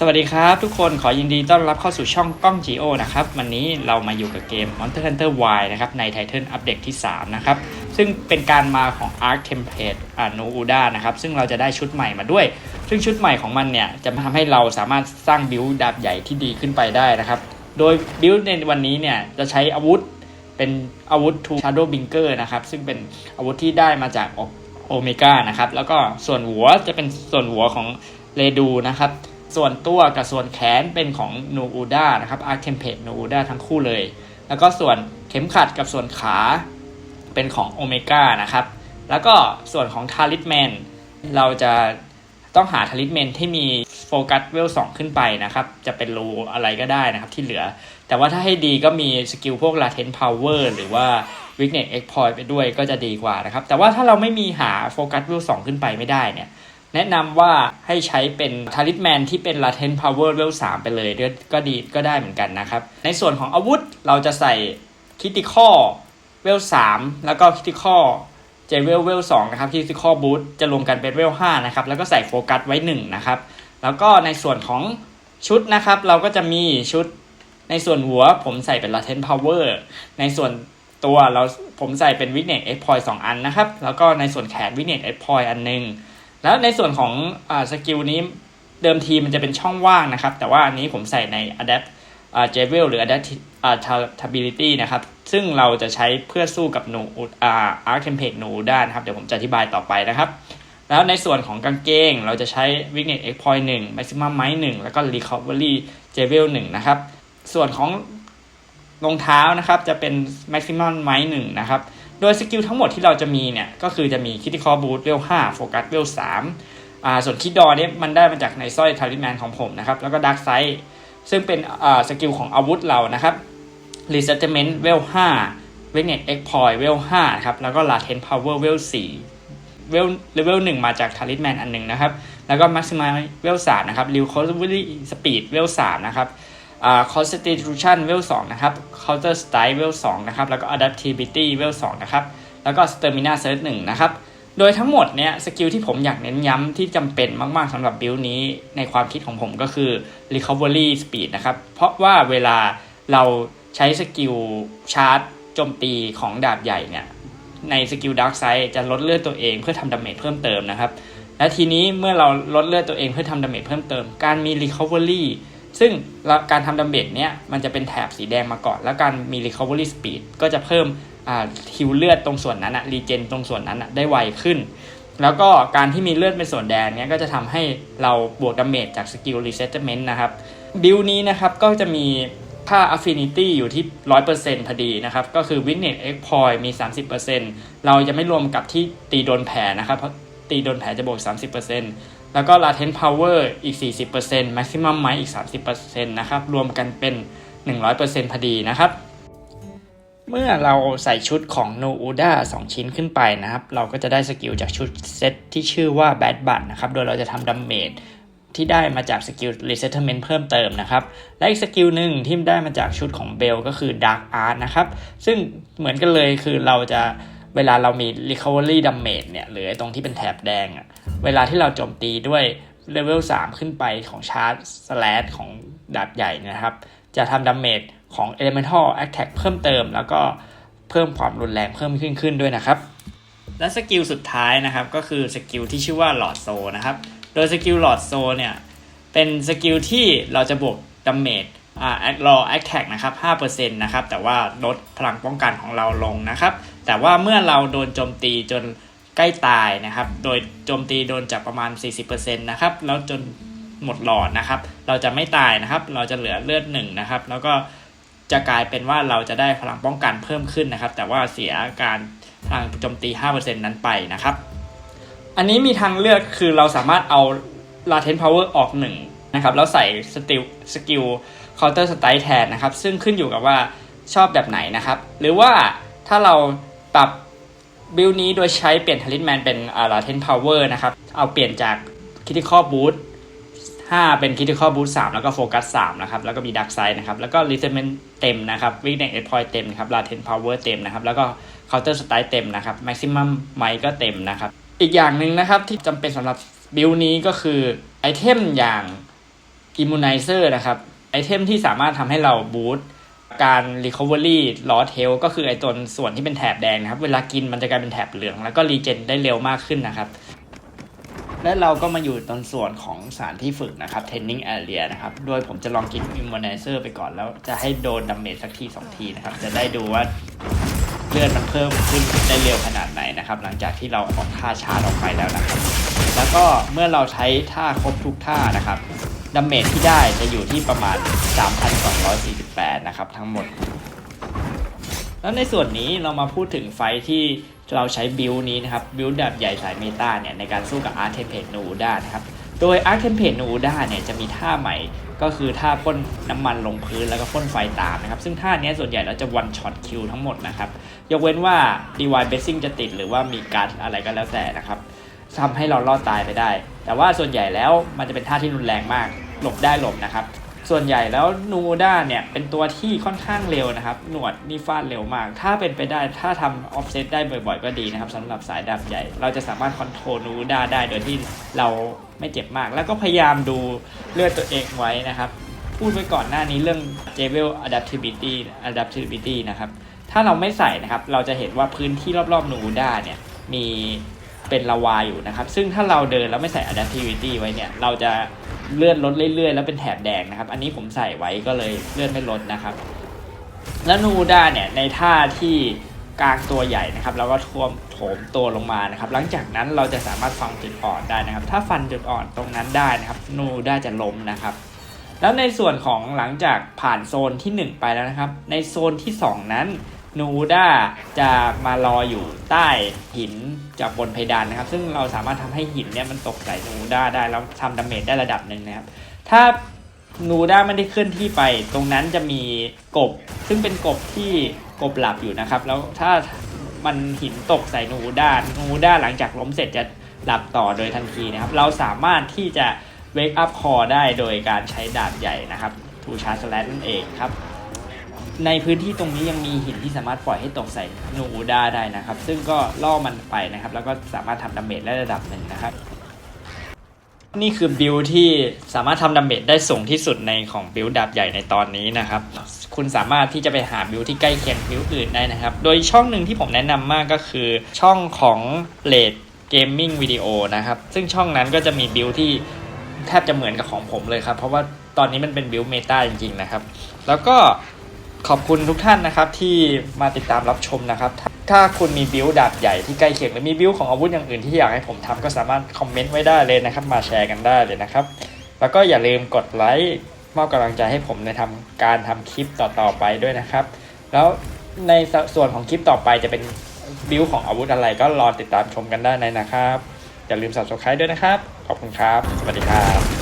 สวัสดีครับทุกคนขอยินดีต้อนรับเข้าสู่ช่องกล้อง Geo นะครับ วันนี้เรามาอยู่กับเกม Monster Hunter Y นะครับ ใน Titan อัปเดตที่ 3 นะครับ ซึ่งเป็นการมาของ Arc Template อ่า No Uda นะครับ ซึ่งเราจะได้ชุดใหม่มาด้วย ซึ่งชุดใหม่ของมันเนี่ย จะทำให้เราสามารถสร้างบิลดาบใหญ่ที่ดีขึ้นไปได้นะครับ โดยบิลในวันนี้เนี่ย จะใช้อาวุธเป็นอาวุธ to shadow binker นะครับซึ่งเป็นอาวุธที่ได้มาจากโอเมก้านะครับแล้วก็ส่วนหัวจะเป็นส่วนหัวของเรดูนะครับ ส่วนตัวกับส่วนแขนเป็นของนูอูด้านะครับอาร์เคมเพดนูอูด้าทั้งคู่เลย แล้วก็ส่วนเข็มขัดกับส่วนขาเป็นของโอเมก้านะครับ แล้วก็ส่วนของทาริสแมนเราจะต้องหาทาริสแมนที่มีโฟกัสเวลสองขึ้นไปนะครับ จะเป็นรูอะไรก็ได้นะครับที่เหลือ แต่ว่าถ้าให้ดีก็มีสกิลพวก latent power หรือว่า weakness exploit ไปด้วยก็จะดีกว่านะครับ แต่ว่าถ้าเราไม่มีหาโฟกัสเวลสองขึ้นไปไม่ได้เนี่ย แนะนำว่าให้ใช้เป็นทาริสแมนที่เป็น latent power level 3ไปเลยก็ดีก็ได้เหมือนกันนะครับ ในส่วนของอาวุธเราจะใส่ critical level 3แล้วก็ critical เจเวลเวล2นะครับ critical boost จะรวมกันเป็นเวล5นะครับ แล้วก็ใส่โฟกัสไว้1นะครับ แล้วก็ในส่วนของชุดนะครับ เราก็จะมีชุดในส่วนหัวผมใส่เป็น latent power ในส่วนตัวเราผมใส่เป็น weakness exploit 2 อันนะครับ แล้วก็ในส่วนแขน weakness exploit อันหนึ่ง แล้วในส่วนของอสกิลนี้เดิมทีมันจะเป็นช่องว่างนะครับ แต่ว่าอันนี้ผมใส่ใน adapt อ่า javel หรือ adapt อ่า adaptability นะครับ ซึ่งเราจะใช้เพื่อสู้กับหนูอา arc template หนูด้านครับ เดี๋ยวผมจะอธิบายต่อไปนะครับ แล้วในส่วนของกางเกง เราจะใช้ weakness exploit 1 maximum might 1 แล้วก็ recovery javel 1นะครับ ส่วนของรองเท้านะครับจะเป็น maximum might 1นะครับ โดยสกิลทั้งหมดที่เราจะมีเนี่ยก็คือจะมีคิ t ิคอบู t เวล5โฟกัสเวล3อ่าส่วนคิดดอเนี่ยมันได้มาจากในสร้อยทาริแมนของผมนะครับแล้วก็ดักไซซึ่งเป็นอ่าสกิลของอาวุธเรานะครับ Resettlement เวล5 w e a k n e s s Exploit เวล5ครับแล้วก็ Latent Power เวล4เวลเลเวล1มาจากทาริแมนอันหนึ่งนะครับแล้วก็ Maximize เวล3นะครับ Recovery Speed เวล3นะครับ constitution เวล2นะครับ counter strike เวล2นะครับ แล้วก็ adaptability เวล2นะครับ แล้วก็ stamina surge 1นะครับ โดยทั้งหมดเนี่ยสกิลที่ผมอยากเน้นย้ำที่จำเป็นมากๆสำหรับบิลนี้ในความคิดของผมก็คือ recovery speed นะครับ เพราะว่าเวลาเราใช้สกิลชาร์จโจมตีของดาบใหญ่เนี่ยในสกิลดาร์กไซด์จะลดเลือดตัวเองเพื่อทำดาเมจเพิ่มเติมนะครับ และทีนี้เมื่อเราลดเลือดตัวเองเพื่อทำดาเมจเพิ่มเติม การมี recovery ซึ่งการทำดาเมจเนี่ยมันจะเป็นแถบสีแดงมาก่อน แล้วการมี recovery speed ก็จะเพิ่มฮิวเลือดตรงส่วนนั้นอะรีเจนตรงส่วนนั้นอะได้ไวขึ้น แล้วก็การที่มีเลือดเป็นส่วนแดงเนี่ยก็จะทำให้เราบวกดาเมจจากสกิล resettlement นะครับบิลนี้นะครับก็จะมีค่า affinity อยู่ที่ 100%พอดีนะครับ ก็คือ weakness exploit มี 30%เราจะไม่รวมกับที่ตีโดนแผลนะครับ เพราะตีโดนแผลจะบวก 30% แล้วก็ latent power อีก 40% maximum might อีก 30%นะครับ รวมกันเป็น 100%พอดีนะครับ เมื่อเราใส่ชุดของ No Uda 2 ชิ้นขึ้นไปนะครับ เราก็จะได้สกิลจากชุดเซตที่ชื่อว่า Bad b u t นะครับ โดยเราจะทำดาเมจที่ได้มาจากสกิล Resettlement เพิ่มเติมนะครับ และอีกสกิลหนึ่งที่ได้มาจากชุดของ Bell ก็คือ Dark Art นะครับ ซึ่งเหมือนกันเลยคือเราจะเวลาเรามี Recovery Damage เนี่ยหรือตรงที่เป็นแถบแดงอะ เวลาที่เราโจมตีด้วยเลเวล3 ขึ้นไปของชาร์จสแลชของดาบใหญ่นะครับ จะทำดาเมจของ Elemental Attack เพิ่มเติม แล้วก็เพิ่มความรุนแรงเพิ่มขึ้นขึ้นด้วยนะครับ และสกิลสุดท้ายนะครับ ก็คือสกิลที่ชื่อว่าหลอดโซนะครับ โดยสกิลหลอดโซเนี่ย เป็นสกิลที่เราจะบวกดาเมจอ่ารอแอคแท็กนะครับ5%นะครับ แต่ว่าลดพลังป้องกันของเราลงนะครับ แต่ว่าเมื่อเราโดนโจมตีจน ใกล้ตายนะครับ โดยโจมตีโดนจากประมาณ 40%นะครับ แล้วจนหมดหลอดนะครับ เราจะไม่ตายนะครับ เราจะเหลือเลือดหนึ่งนะครับ แล้วก็จะกลายเป็นว่าเราจะได้พลังป้องกันเพิ่มขึ้นนะครับ แต่ว่าเสียการพลังโจมตี 5%นั้นไปนะครับ อันนี้มีทางเลือกคือเราสามารถเอา latent power ออกหนึ่งนะครับ แล้วใส่สติลสกิล counter strike แทนนะครับ ซึ่งขึ้นอยู่กับว่าชอบแบบไหนนะครับ หรือว่าถ้าเราปรับ บิลนี้โดยใช้เปลี่ยนทลิตแมนเป็น latent power นะครับ เอาเปลี่ยนจาก critical boost 5เป็น critical boost 3แล้วก็ focus 3นะครับ แล้วก็มี dark side นะครับ แล้วก็ resentment เต็มนะครับ weakness exploit เต็มครับ latent power เต็มนะครับ แล้วก็ counter strike เต็มนะครับ maximum might ก็เต็มนะครับ อีกอย่างหนึ่งนะครับที่จำเป็นสำหรับบิลนี้ก็คือไอเทมอย่าง Immunizer นะครับไอเทมที่สามารถทำให้เราบูต การ Recovery ลอ s เ h ลก็คือไอตัวส่วนที่เป็นแถบแดงนะครับ เวลากินมันจะกลายเป็นแถบเหลือง แล้วก็รีเจนได้เร็วมากขึ้นนะครับและเราก็มาอยู่ตรงส่วนของสถารที่ฝึกนะครับ Training Area นะครับ โดยผมจะลองกิน Immunizer ไปก่อนแล้วจะให้โดนดาเมจสักทีสองทีนะครับ จะได้ดูว่าเลือดมันเพิ่มขึ้นได้เร็วขนาดไหนนะครับ หลังจากที่เราออกท่าชาร์จออกไปแล้วนะครับ แล้วก็เมื่อเราใช้ท่าครบทุกท่านะครับ ดาเมจที่ได้จะอยู่ที่ประมาณ 3,248 นะครับทั้งหมด แล้วในส่วนนี้เรามาพูดถึงไฟที่เราใช้บิลนี้นะครับ บิลแบบใหญ่สายเมตาเนี่ยในการสู้กับอาร์เทมเพนูด้านะครับ โดยอาร์เทมเพนูด้าเนี่ยจะมีท่าใหม่ก็คือท่าพ่นน้ำมันลงพื้นแล้วก็พ่นไฟตามนะครับ ซึ่งท่านี้ส่วนใหญ่เราจะวันช็อตคิวทั้งหมดนะครับ ยกเว้นว่า DY b a s s i n g จะติดหรือว่ามีการอะไรก็แล้วแต่นะครับ ทำให้เรารอดตายไปได้ แต่ว่าส่วนใหญ่แล้วมันจะเป็นท่าที่รุนแรงมาก หลบได้หลบนะครับ ส่วนใหญ่แล้วนูด้าเนี่ยเป็นตัวที่ค่อนข้างเร็วนะครับ หนวดนี่ฟาดเร็วมาก ถ้าเป็นไปได้ถ้าทำออฟเซตได้บ่อยๆ ก็ดีนะครับสำหรับสายดาบใหญ่ เราจะสามารถคอนโทรลนูด้าได้โดยที่เราไม่เจ็บมาก แล้วก็พยายามดูเลือดตัวเองไว้นะครับพูดไว้ก่อนหน้านี้เรื่อง j e v e l adaptability adaptability นะครับ ถ้าเราไม่ใส่นะครับ เราจะเห็นว่าพื้นที่รอบๆนูด้าเนี่ย มี เป็นลาวาอยู่นะครับ ซึ่งถ้าเราเดินแล้วไม่ใส่ adaptivity ไว้เนี่ย เราจะเลื่อนลดเรื่อยๆ แล้วเป็นแถบแดงนะครับ อันนี้ผมใส่ไว้ก็เลยเลื่อนไม่ลดนะครับ แล้วนูด้าเนี่ยในท่าที่กลางตัวใหญ่นะครับเราก็ท่วมโถมตัวลงมานะครับ หลังจากนั้นเราจะสามารถฟังจุดอ่อนได้นะครับ ถ้าฟันจุดอ่อนตรงนั้นได้นะครับนูด้าจะล้มนะครับ แล้วในส่วนของหลังจากผ่านโซนที่ 1 ไปแล้วนะครับ ในโซนที่ 2 นั้น นูด้าจะมารออยู่ใต้หินจากบนเพดานนะครับ ซึ่งเราสามารถทำให้หินเนี่ยมันตกใส่นูด้าได้แล้วทำดาเมจได้ระดับหนึ่งนะครับ ถ้านูด้าไม่ได้เคลื่อนที่ไป ตรงนั้นจะมีกบ ซึ่งเป็นกบที่กบหลับอยู่นะครับ แล้วถ้ามันหินตกใส่นูด้านูด้าหลังจากล้มเสร็จจะหลับต่อโดยทันทีนะครับ เราสามารถที่จะ wake up call ได้โดยการใช้ดาบใหญ่นะครับทูชาร์สแลนนั่นเองครับ ในพื้นที่ตรงนี้ยังมีหินที่สามารถปล่อยให้ตกใส่นูอูด้าได้นะครับ ซึ่งก็ล่อมันไปนะครับ แล้วก็สามารถทำดาเมจได้ระดับหนึ่งนะครับ นี่คือบิลที่สามารถทำดาเมจได้สูงที่สุดในของบิลดาบใหญ่ในตอนนี้นะครับ คุณสามารถที่จะไปหาบิลที่ใกล้เคียงบิลอื่นได้นะครับ โดยช่องหนึ่งที่ผมแนะนำมากก็คือช่องของเลดเกมมิ่งวิดีโอนะครับ ซึ่งช่องนั้นก็จะมีบิลที่แทบจะเหมือนกับของผมเลยครับ เพราะว่าตอนนี้มันเป็นบิลเมตาจริงๆนะครับ แล้วก็ ขอบคุณทุกท่านนะครับที่มาติดตามรับชมนะครับ ถ้าคุณมีบิลดาบใหญ่ที่ใกล้เคียงหรือมีบิลของอาวุธอย่างอื่นที่อยากให้ผมทำก็สามารถคอมเมนต์ไว้ได้เลยนะครับ มาแชร์กันได้เลยนะครับ แล้วก็อย่าลืมกดไลค์มอบกำลังใจให้ผมในทำการทำคลิปต่อๆไปด้วยนะครับ แล้วในส่วนของคลิปต่อไปจะเป็นบิลของอาวุธอะไรก็รอติดตามชมกันได้ในนะครับอย่าลืม subscribe ด้วยนะครับ ขอบคุณครับ สวัสดีครับ